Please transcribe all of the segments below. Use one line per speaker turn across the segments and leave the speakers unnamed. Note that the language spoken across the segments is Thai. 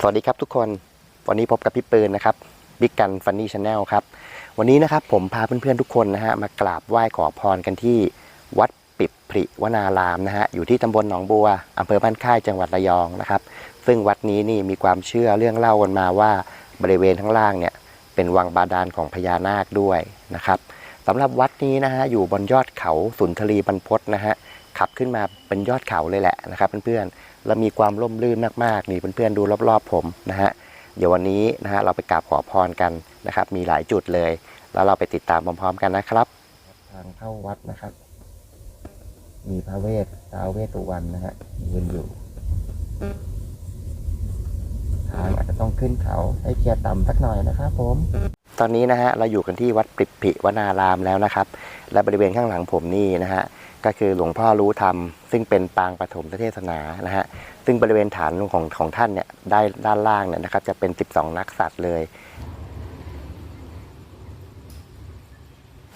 สวัสดีครับทุกคน วันนี้พบกับพี่ปืนนะครับบิ๊กกันฟันนี่ชาแนลครับ วันนี้นะครับผมพาเพื่อนๆทุกคนนะฮะมากราบไหว้ขอพรกันที่วัดปิบพริวนารามนะฮะอยู่ที่ตำบลหนองบัวอำเภอบ้านค่ายจังหวัดระยองนะครับ ซึ่งวัดนี้นี่มีความเชื่อเรื่องเล่ากันมาว่าบริเวณข้างล่างเนี่ยเป็นวังบาดาลของพญานาคด้วยนะครับสำหรับวัดนี้นะฮะอยู่บนยอดเขาสุนทรีบรรพตนะฮะขับขึ้นมาเป็นยอดเขาเลยแหละนะครับเพื่อนๆ แล้วมีความร่มรื่นมากๆนี่เพื่อนๆดูรอบๆผมนะฮะเดี๋ยววันนี้นะฮะเราไปกราบขอพรกันนะครับ มีหลายจุดเลย แล้วเราไปติดตามพร้อมๆกันนะครับ ทางเข้าวัดนะครับ มีพระเวทท้าวเวสสุวรรณนะฮะยืนอยู่ทางอาจจะต้องขึ้นเขาให้เกียร์ต่ำสักหน่อยนะครับผมตอนนี้นะฮะเราอยู่กันที่วัดปริบผิวนารามแล้วนะครับ และบริเวณข้างหลังผมนี่นะฮะ ก็คือหลวงพ่อรู้ธรรม ซึ่งเป็นปางปฐมเทศนานะฮะซึ่งบริเวณฐานของของท่านเนี่ยได้ด้านล่างเนี่ยนะครับจะเป็น 12 นักสัตว์เลย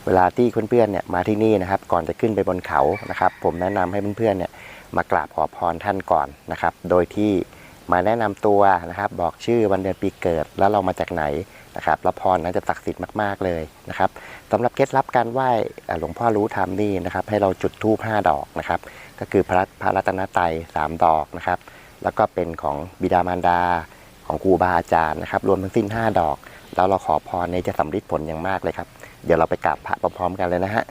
เวลาที่เพื่อนๆเนี่ยมาที่นี่นะครับ ก่อนจะขึ้นไปบนเขานะครับ ผมแนะนำให้เพื่อนๆเนี่ยมากราบขอพรท่านก่อนนะครับ โดยที่มาแนะนำตัวนะครับ บอกชื่อวันเดือนปีเกิดแล้วเรามาจากไหน นะครับแล้วพรนั้นจะศักดิ์สิทธิ์มากๆเลยนะครับสำหรับเคล็ดลับการไหว้หลวงพ่อรู้ธรรมนี่นะครับ ให้เราจุดธูป5ดอกนะครับ ก็คือพระพระรัตนตรัย3ดอกนะครับ แล้วก็เป็นของบิดามารดาของครูบาอาจารย์นะครับ รวมทั้งสิ้น 5 ดอก แล้วเราขอพรนี้จะสำเร็จผลอย่างมากเลยครับ เดี๋ยวเราไปกราบพระพร้อมๆกันเลยนะฮะ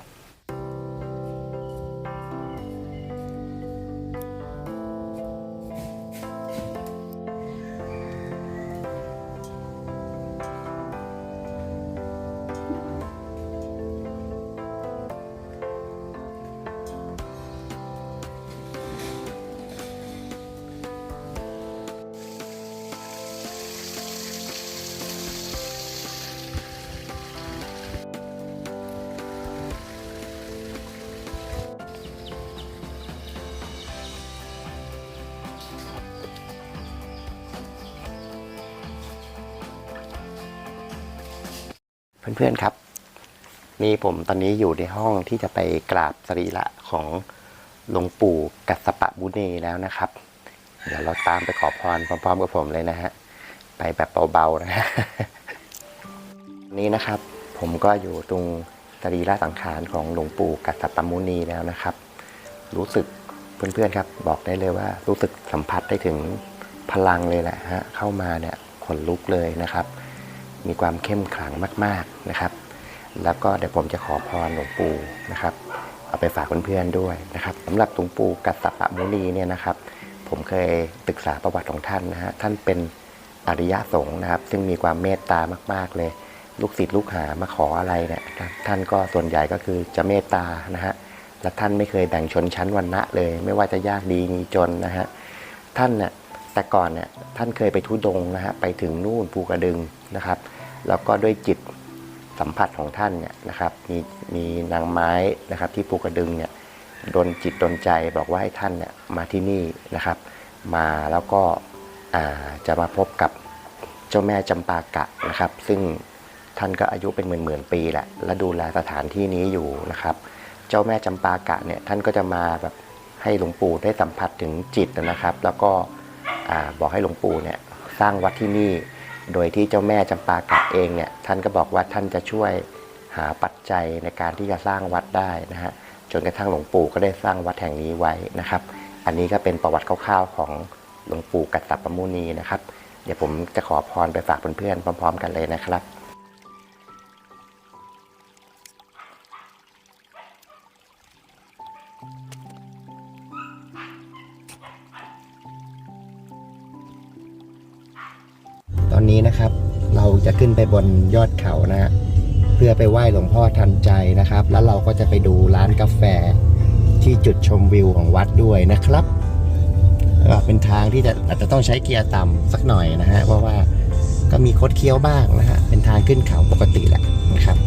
เพื่อนๆครับ นี่ผมตอนนี้อยู่ในห้องที่จะไปกราบสรีระของหลวงปู่กัสปะบุเนแล้วนะครับ เดี๋ยวเราตามไปขอพรพร้อมๆกับผมเลยนะฮะไปแบบเบาๆนะฮะนี่นะครับ ผมก็อยู่ตรงสรีระสังขารของหลวงปู่กัสสปะมุนีแล้วนะครับ รู้สึกเพื่อนๆครับ บอกได้เลยว่า รู้สึกสัมผัสได้ถึงพลังเลยแหละฮะเข้ามาเนี่ยขนลุกเลยนะครับ มีความเข้มขลังมาก ๆนะครับ แล้วก็เดี๋ยวผมจะขอพรหลวงปู่นะครับ เอาไปฝากเพื่อนๆด้วยนะครับสำหรับหลวงปู่กัสสปะมุนีเนี่ยนะครับ ผมเคยศึกษาประวัติของท่านนะฮะท่านเป็นอริยะสงฆ์นะครับ ซึ่งมีความเมตตามาก ๆเลย ลูกศิษย์ลูกหามาขออะไรเนี่ยท่านก็ส่วนใหญ่ก็คือจะเมตตานะฮะและท่านไม่เคยแบ่งชนชั้นวรรณะเลย ไม่ว่าจะยากดีมีจนนะฮะท่านเนี่ย แต่ก่อนเนี่ยท่านเคยไปทุดงนะฮะไปถึงนู่นภูกระดึงนะครับ แล้วก็ด้วยจิตสัมผัสของท่านเนี่ยนะครับมีมีนางไม้นะครับที่ภูกระดึงเนี่ยดนจิตดนใจบอกว่าให้ท่านเนี่ยมาที่นี่นะครับ มาแล้วก็จะมาพบกับเจ้าแม่จำปากะนะครับ ซึ่งท่านก็อายุเป็นหมื่นหมื่นปีแหละและดูแลสถานที่นี้อยู่นะครับ เจ้าแม่จำปากะเนี่ยท่านก็จะมาแบบให้หลวงปู่ได้สัมผัสถึงจิตนะครับ แล้วก็ อบอกให้หลวงปู่เนี่ยสร้างวัดที่นี่ โดยที่เจ้าแม่จำปากะเองเนี่ยท่านก็บอกว่าท่านจะช่วยหาปัจจัยในการที่จะสร้างวัดได้นะฮะจนกระทั่งหลวงปู่ก็ได้สร้างวัดแห่งนี้ไว้นะครับ อันนี้ก็เป็นประวัติคร่าวๆของหลวงปู่กัตตปมุนีนะครับ เดี๋ยวผมจะขอพรไปฝากเพื่อนๆพร้อม ๆ กันเลยนะครับ อนนี้นะครับ เราจะขึ้นไปบนยอดเขานะฮะเพื่อไปไหว้หลวงพ่อทันใจนะครับ แล้วเราก็จะไปดูร้านกาแฟที่จุดชมวิวของวัดด้วยนะครับเป็นทางที่จะอาจจะต้องใช้เกียร์ต่ำสักหน่อยนะฮะเพราะว่าก็มีคดเคี้ยวบ้างนะฮะเป็นทางขึ้นเขาปกติแหละนะครับ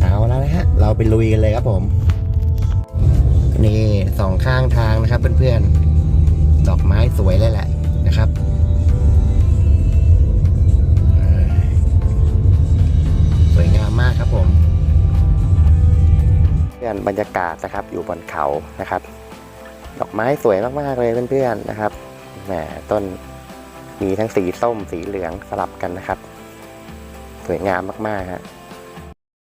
เอาแล้วนะฮะเราไปลุยกันเลยครับผมนี่สองข้างทางนะครับเพื่อนๆดอกไม้สวยเลยแหละนะครับ ครับผมเพื่อนบรรยากาศนะครับอยู่บนเขานะครับ ดอกไม้สวยมากๆเลยเพื่อนๆนะครับแหมต้นมีทั้งสีส้มสีเหลืองสลับกันนะครับ สวยงามมากๆฮะ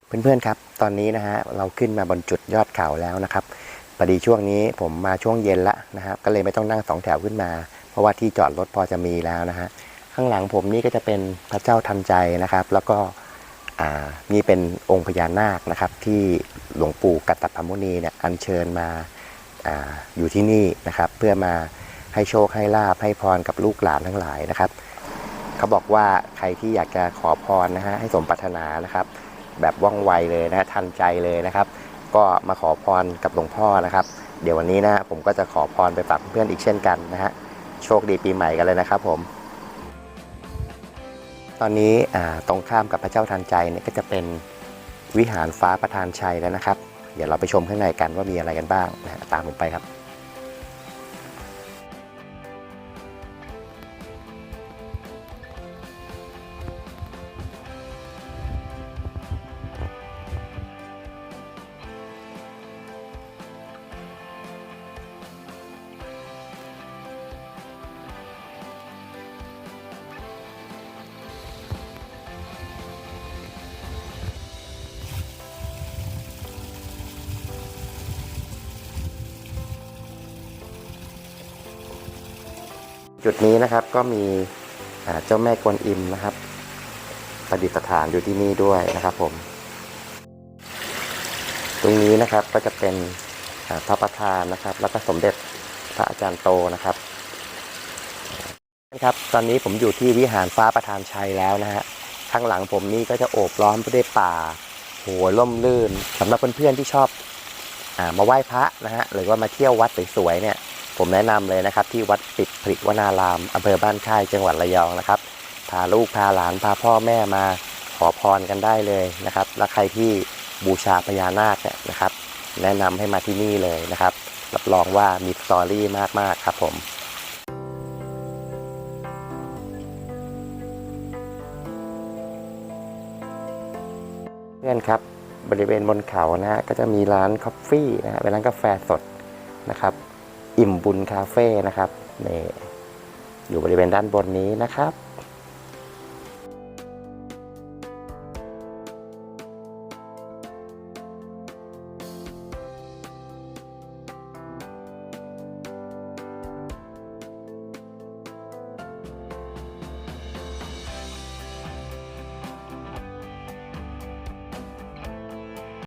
เพื่อนๆครับ ตอนนี้นะฮะเราขึ้นมาบนจุดยอดเขาแล้วนะครับพอดีช่วงนี้ผมมาช่วงเย็นละนะครับ ก็เลยไม่ต้องนั่งสองแถวขึ้นมา เพราะว่าที่จอดรถพอจะมีแล้วนะฮะข้างหลังผมนี่ก็จะเป็นพระเจ้าทันใจนะครับ แล้วก็ นี่เป็นองค์พญานาคนะครับที่หลวงปู่กัตตพมุนีเนี่ยอัญเชิญมาอาอยู่ที่นี่นะครับ เพื่อมาให้โชคให้ลาบให้พรกับลูกหลานทั้งหลายนะครับ เขาบอกว่าใครที่อยากจะขอพรนะฮะให้สมปรารถนานะครับ แบบว่องไวเลยนะฮะทันใจเลยนะครับ ก็มาขอพรกับหลวงพ่อนะครับ เดี๋ยววันนี้นะฮะผมก็จะขอพรไปฝากเพื่อนอีกเช่นกันนะฮะโชคดีปีใหม่กันเลยนะครับผม ตอนนี้ตรงข้ามกับพระเจ้าทันใจเนี่ยก็จะเป็นวิหารฟ้าประธานชัยแล้วนะครับ เดี๋ยวเราไปชมข้างในกันว่ามีอะไรกันบ้างนะตามผมไปครับ จุดนี้นะครับก็มีเจ้าแม่กวนอิมนะครับประดิษฐานอยู่ที่นี่ด้วยนะครับผม ตรงนี้นะครับก็จะเป็นพระประธานนะครับ แล้วก็สมเด็จพระอาจารย์โตนะครับครับ ตอนนี้ผมอยู่ที่วิหารฟ้าประธานชัยแล้วนะฮะข้างหลังผมนี่ก็จะโอบล้อมไปด้วยป่าโหร่มรื่นสำหรับเพื่อนๆที่ชอบอมาไหว้พระนะฮะหรือว่ามาเที่ยววัดสวยๆเนี่ย ผมแนะนำเลยนะครับ ที่วัดปิดผลิวนารามอำเภอบ้านค่ายจังหวัดระยองนะครับ พาลูกพาหลานพาพ่อแม่มาขอพรกันได้เลยนะครับ และใครที่บูชาพญานาคเนี่ยนะครับ แนะนำให้มาที่นี่เลยนะครับ รับรองว่ามีสตอรี่มากๆครับผมเพื่อนครับบริเวณบนเขานะฮะก็จะมีร้านคอฟฟี่นะฮะเป็นร้านกาแฟสดนะครับ อิ่มบุญคาเฟ่นะครับนี่อยู่บริเวณด้านบนนี้นะครับ